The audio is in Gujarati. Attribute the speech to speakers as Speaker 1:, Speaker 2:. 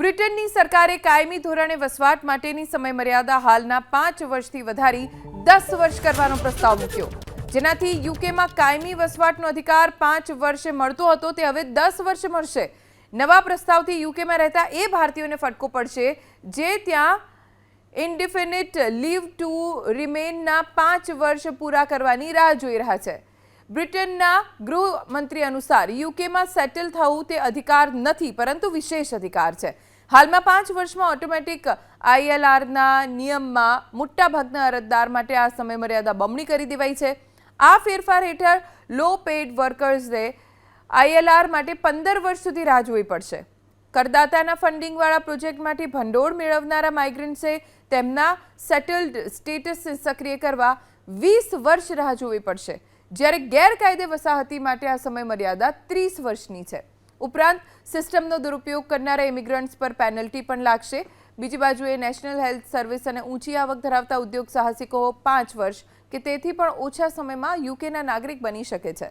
Speaker 1: બ્રિટનની સરકારે કાયમી ધોરણે વસવાટ માટેની સમયમર્યાદા હાલના પાંચ વર્ષથી વધારી દસ વર્ષ કરવાનો પ્રસ્તાવ મૂક્યો. જેનાથી યુકેમાં કાયમી વસવાટનો અધિકાર પાંચ વર્ષે મળતો હતો, તે હવે દસ વર્ષે મળશે. નવા પ્રસ્તાવથી યુકેમાં રહેતા એ ભારતીયોને ફટકો પડશે, જે ત્યાં ઇન્ડિફિનિટ લીવ ટુ રિમેનના પાંચ વર્ષ પૂરા કરવાની રાહ જોઈ રહ્યા છે. બ્રિટનના ગૃહમંત્રી અનુસાર યુકેમાં સેટલ થવું તે અધિકાર નથી, પરંતુ વિશેષ અધિકાર છે. હાલમાં પાંચ વર્ષમાં ઓટોમેટિક આઈએલઆરના નિયમમાં મોટાભાગના અરજદાર માટે આ સમયમર્યાદા બમણી કરી દેવાઈ છે. આ ફેરફાર હેઠળ લો પેડ વર્કર્સે આઈએલઆર માટે પંદર વર્ષ સુધી રાહ જોવી પડશે. કરદાતાના ફંડિંગવાળા પ્રોજેક્ટમાંથી ભંડોળ મેળવનારા માઇગ્રન્ટ્સે તેમના સેટલ્ડ સ્ટેટસ સક્રિય કરવા વીસ વર્ષ રાહ જોવી પડશે. જ્યારે ગેરકાયદે વસાહતી માટે આ સમયમર્યાદા ત્રીસ વર્ષની છે. ઉપરાંત સિસ્ટમનો દુરુપયોગ કરનારા ઇમિગ્રન્ટ્સ પર પેનલ્ટી પણ લાગશે. બીજી બાજુએ નેશનલ હેલ્થ સર્વિસ અને ઊંચી આવક ધરાવતા ઉદ્યોગ સાહસિકો પાંચ વર્ષ કે તેથી પણ ઓછા સમયમાં યુકેના નાગરિક બની શકે છે.